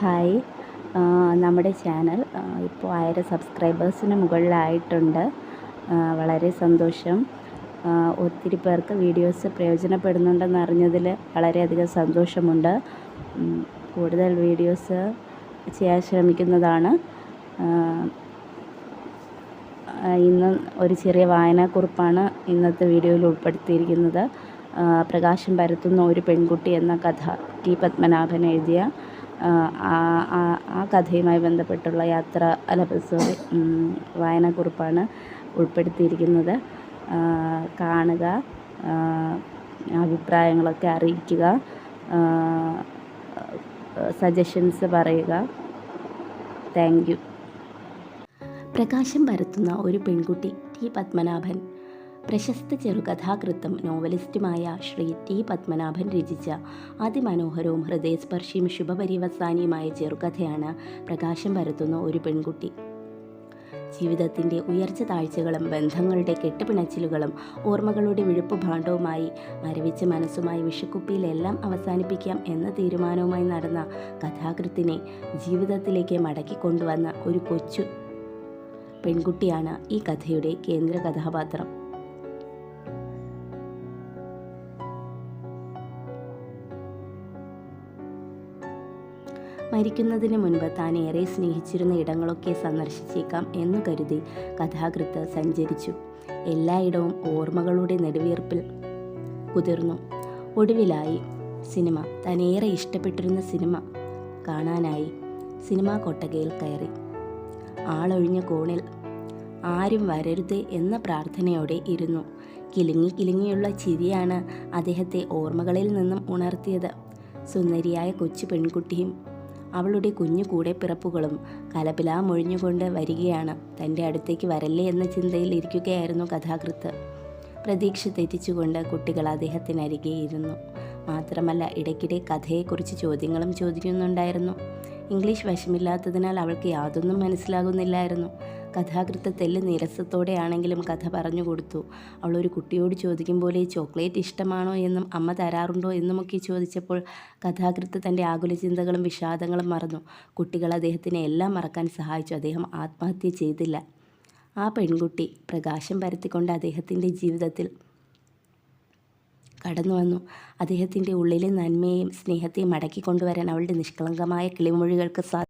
Hi. നമ്മുടെ channel ഇപ്പോൾ ആയിരം സബ്സ്ക്രൈബേഴ്സിന് മുകളിലായിട്ടുണ്ട്. വളരെ സന്തോഷം. ഒത്തിരി പേർക്ക് വീഡിയോസ് പ്രയോജനപ്പെടുന്നുണ്ടെന്ന് അറിഞ്ഞതിൽ വളരെയധികം സന്തോഷമുണ്ട്. കൂടുതൽ വീഡിയോസ് ചെയ്യാൻ ശ്രമിക്കുന്നതാണ്. ഇന്ന് ഒരു ചെറിയ വായനാക്കുറിപ്പാണ് ഇന്നത്തെ വീഡിയോയിൽ ഉൾപ്പെടുത്തിയിരിക്കുന്നത്. പ്രകാശം പരത്തുന്ന ഒരു പെൺകുട്ടി എന്ന കഥ ടി പത്മനാഭൻ എഴുതിയ ആ, കഥയുമായി ബന്ധപ്പെട്ടുള്ള യാത്ര അല്ല സോറി വായനക്കുറിപ്പാണ് ഉൾപ്പെടുത്തിയിരിക്കുന്നത്. കാണുക അഭിപ്രായങ്ങളൊക്കെ അറിയിക്കുക സജഷൻസ് പറയുക. Thank you. പ്രകാശം പരത്തുന്ന ഒരു പെൺകുട്ടി ടി പത്മനാഭൻ. പ്രശസ്ത ചെറുകഥാകൃത്തും നോവലിസ്റ്റുമായ ശ്രീ ടി പത്മനാഭൻ രചിച്ച അതിമനോഹരവും ഹൃദയസ്പർശിയും ശുഭപര്യവസാനിയുമായ ചെറുകഥയാണ് പ്രകാശം പരത്തുന്ന ഒരു പെൺകുട്ടി. ജീവിതത്തിന്റെ ഉയർച്ച താഴ്ചകളും ബന്ധങ്ങളുടെ കെട്ടുപിണച്ചിലുകളും ഓർമ്മകളുടെ വിഴുപ്പ് ഭാണ്ഡവുമായി മരവിച്ച മനസ്സുമായി വിഷക്കുപ്പിയിലെല്ലാം അവസാനിപ്പിക്കാം എന്ന തീരുമാനവുമായി നടന്ന കഥാകൃത്തിനെ ജീവിതത്തിലേക്ക് മടക്കി കൊണ്ടുവന്ന ഒരു കൊച്ചു പെൺകുട്ടിയാണ് ഈ കഥയുടെ കേന്ദ്ര കഥാപാത്രം. മരിക്കുന്നതിന് മുൻപ് താൻ ഏറെ സ്നേഹിച്ചിരുന്ന ഇടങ്ങളൊക്കെ സന്ദർശിച്ചേക്കാം എന്ന് കരുതി കഥാകൃത്ത് സഞ്ചരിച്ചു. എല്ലായിടവും ഓർമ്മകളുടെ നെടുവീർപ്പിൽ കുതിർന്നു. ഒടുവിലായി സിനിമ തനേറെ ഇഷ്ടപ്പെട്ടിരുന്ന സിനിമ കാണാനായി സിനിമാ കൊട്ടകയിൽ കയറി. ആളൊഴിഞ്ഞ കോണിൽ ആരും വരരുത് എന്ന പ്രാർത്ഥനയോടെ ഇരുന്നു. കിലുങ്ങി കിലുങ്ങിയുള്ള ചിരിയാണ് അദ്ദേഹത്തെ ഓർമ്മകളിൽ നിന്നും ഉണർത്തിയത്. സുന്ദരിയായ കൊച്ചു പെൺകുട്ടിയും അവളുടെ കുഞ്ഞു കൂടെ പിറപ്പുകളും കലപിലാ മൊഴിഞ്ഞുകൊണ്ട് വരികയാണ്. തന്റെ അടുത്തേക്ക് വരല്ലേ എന്ന ചിന്തയിൽ ഇരിക്കുകയായിരുന്നു കഥാകൃത്ത്. പ്രതീക്ഷ തെറ്റിച്ചുകൊണ്ട് കുട്ടികൾ അദ്ദേഹത്തിനരികെ ഇരുന്നു. മാത്രമല്ല ഇടയ്ക്കിടെ കഥയെക്കുറിച്ച് ചോദ്യങ്ങളും ചോദിക്കുന്നുണ്ടായിരുന്നു. ഇംഗ്ലീഷ് വശമില്ലാത്തതിനാൽ അവൾക്ക് യാതൊന്നും മനസ്സിലാകുന്നില്ലായിരുന്നു. കഥാകൃത്ത് തെല്ല് നിരസത്തോടെയാണെങ്കിലും കഥ പറഞ്ഞു കൊടുത്തു. അവൾ ഒരു കുട്ടിയോട് ചോദിക്കും പോലെ ചോക്ലേറ്റ് ഇഷ്ടമാണോ എന്നും അമ്മ തരാറുണ്ടോ എന്നുമൊക്കെ ചോദിച്ചപ്പോൾ കഥാകൃത്ത് തന്റെ ആകുല ചിന്തകളും വിഷാദങ്ങളും മറന്നു. കുട്ടികൾ അദ്ദേഹത്തിനെ എല്ലാം മറക്കാൻ സഹായിച്ചു. അദ്ദേഹം ആത്മഹത്യ ചെയ്തില്ല. ആ പെൺകുട്ടി പ്രകാശം പരത്തിക്കൊണ്ട് അദ്ദേഹത്തിന്റെ ജീവിതത്തിൽ കടന്നു വന്നു. അദ്ദേഹത്തിന്റെ ഉള്ളിലെ നന്മയെയും സ്നേഹത്തെയും മടക്കി കൊണ്ടുവരാൻ അവളുടെ നിഷ്കളങ്കമായ കിളിമൊഴികൾക്ക് സാ